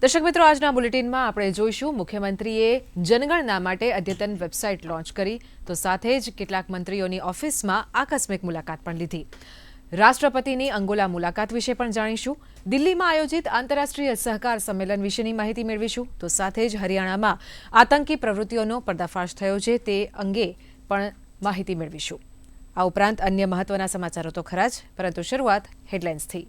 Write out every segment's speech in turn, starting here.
દર્શક મિત્રો, આજના બુલેટિનમાં આપણે જોઈશું મુખ્યમંત્રીએ જનગણના માટે અદ્યતન વેબસાઇટ લોન્ચ કરી, તો સાથે જ કેટલાક મંત્રીઓની ઓફિસમાં આકસ્મિક મુલાકાત પણ લીધી. રાષ્ટ્રપતિની અંગોલા મુલાકાત વિશે પણ જાણીશું. દિલ્હીમાં આયોજિત આંતરરાષ્ટ્રીય સહકાર સંમેલન વિશેની માહિતી મેળવીશું. તો સાથે જ હરિયાણામાં આતંકી પ્રવૃત્તિઓનો પર્દાફાશ થયો છે, તે અંગે પણ માહિતી મેળવીશું. આ ઉપરાંત અન્ય મહત્વના સમાચારો તો ખરા જ, પરંતુ શરૂઆત હેડલાઇન્સથી.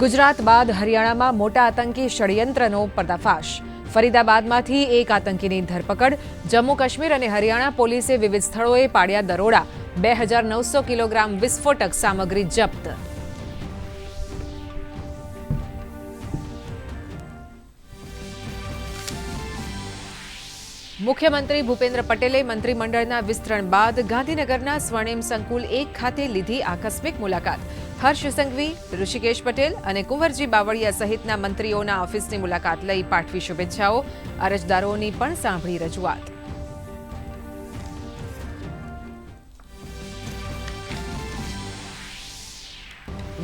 ગુજરાત બાદ હરિયાણામાં મોટા આતંકી ષડયંત્રનો પર્દાફાશ. ફરીદાબાદમાંથી એક આતંકીની ધરપકડ. જમ્મુ કાશ્મીર અને હરિયાણા પોલીસે વિવિધ સ્થળોએ પાડ્યા દરોડા. બે હજાર નવસો કિલોગ્રામ વિસ્ફોટક સામગ્રી જપ્ત. મુખ્યમંત્રી ભૂપેન્દ્ર પટેલે મંત્રીમંડળના વિસ્તરણ બાદ ગાંધીનગરના સ્વર્ણિમ સંકુલ એક ખાતે લીધી આકસ્મિક મુલાકાત. હર્ષ સંઘવી, ઋષિકેશ પટેલ અને કુંવરજી બાવળિયા સહિતના મંત્રીઓના ઓફિસની મુલાકાત લઈ પાઠવી શુભેચ્છાઓ. અરજદારોની પણ સાંભળી રજૂઆત.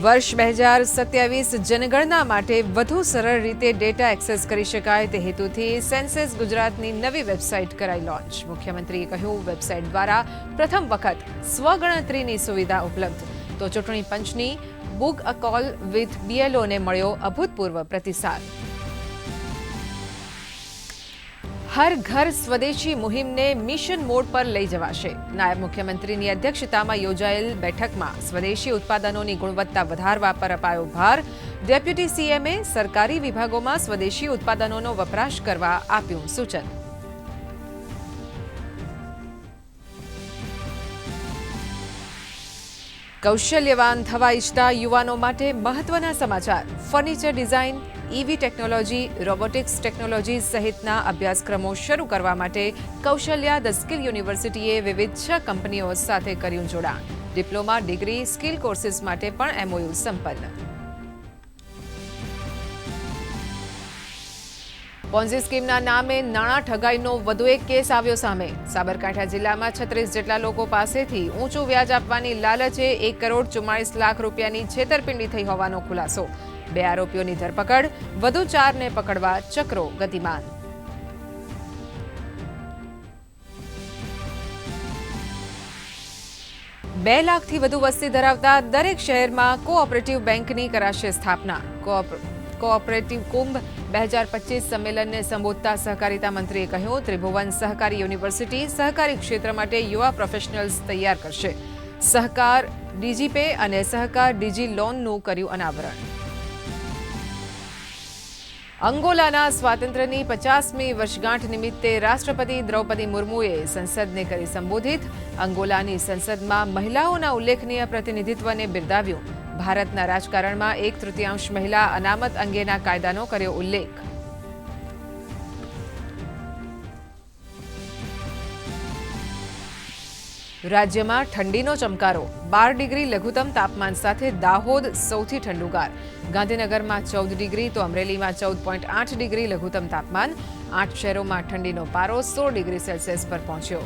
વર્ષ બે હજાર સત્યાવીસ જનગણના માટે વધુ સરળ રીતે ડેટા એક્સેસ કરી શકાય તે હેતુથી સેન્સેસ ગુજરાતની નવી વેબસાઇટ કરાઈ લોન્ચ. મુખ્યમંત્રીએ કહ્યું, વેબસાઇટ દ્વારા પ્રથમ વખત સ્વગણતરીની સુવિધા ઉપલબ્ધ. તો ચૂંટણી પંચની બુક અ કોલ વિથ બીએલઓને મળ્યો અભૂતપૂર્વ પ્રતિસાદ. હર ઘર સ્વદેશી મુહિમને મિશન મોડ પર લઈ જવાશે. નાયબ મુખ્યમંત્રીની અધ્યક્ષતામાં યોજાયેલ બેઠકમાં સ્વદેશી ઉત્પાદનોની ગુણવત્તા વધારવા પર અપાયો ભાર. ડેપ્યુટી સીએમએ સરકારી વિભાગોમાં સ્વદેશી ઉત્પાદનોનો વપરાશ કરવા આપ્યું સૂચન. કૌશલ્યવાન થવા ઈચ્છતા યુવાનો માટે મહત્વના સમાચાર. Furniture design EV technology, robotics technology સહિતના અભ્યાસક્રમો શરૂ કરવા માટે કૌશલ્યા ધ સ્કિલ યુનિવર્સિટીએ વિવિધ છ કંપનીઓ સાથે કર્યું જોડાણ. ડિપ્લોમા, ડિગ્રી, સ્કિલ કોર્સિસ માટે પણ એમઓયુ સંપન્ન. પોન્ઝી સ્કીમના નામે નાણાં ઠગાઈનો વધુ એક કેસ આવ્યો સામે. સાબરકાંઠા જિલ્લામાં છત્રીસ જેટલા લોકો પાસેથી ઊંચું વ્યાજ આપવાની લાલચે એક કરોડ ચુમ્માળીસ લાખ રૂપિયાની છેતરપિંડી થઈ હોવાનો ખુલાસો. બે આરોપીઓની ધરપકડ, વધુ ચારને પકડવા ચક્રો ગતિમાન. બે લાખથી વધુ વસ્તી ધરાવતા દરેક શહેરમાં કોઓપરેટિવ બેંકની કરાશે સ્થાપના. કોઓપરેટિવ કુંભ બે હજાર પચીસ સંમેલનને સંબોધતા સહકારિતા મંત્રીએ કહ્યું, ત્રિભુવન સહકારી યુનિવર્સિટી સહકારી ક્ષેત્ર માટે યુવા પ્રોફેશનલ્સ તૈયાર કરશે. સહકાર ડીજીપે અને સહકાર ડીજી લોનનું કર્યું અનાવરણ. અંગોલાના સ્વાતંત્ર્યની પચાસમી વર્ષગાંઠ નિમિત્તે રાષ્ટ્રપતિ દ્રૌપદી મુર્મુએ સંસદને કરી સંબોધિત. અંગોલાની સંસદમાં મહિલાઓના ઉલ્લેખનીય પ્રતિનિધિત્વને બિરદાવ્યું. ભારતના રાજકારણમાં એક તૃતીયાંશ મહિલા અનામત અંગેના કાયદાનો કર્યો ઉલ્લેખ. રાજ્યમાં ઠંડીનો ચમકારો. બાર ડિગ્રી લઘુત્તમ તાપમાન સાથે દાહોદ સૌથી ઠંડુગાર. ગાંધીનગરમાં ચૌદ ડિગ્રી તો અમરેલીમાં ચૌદ પોઈન્ટ આઠ ડિગ્રી લઘુત્તમ તાપમાન. આઠ શહેરોમાં ઠંડીનો પારો સોળ ડિગ્રી સેલ્સિયસ પર પહોંચ્યો.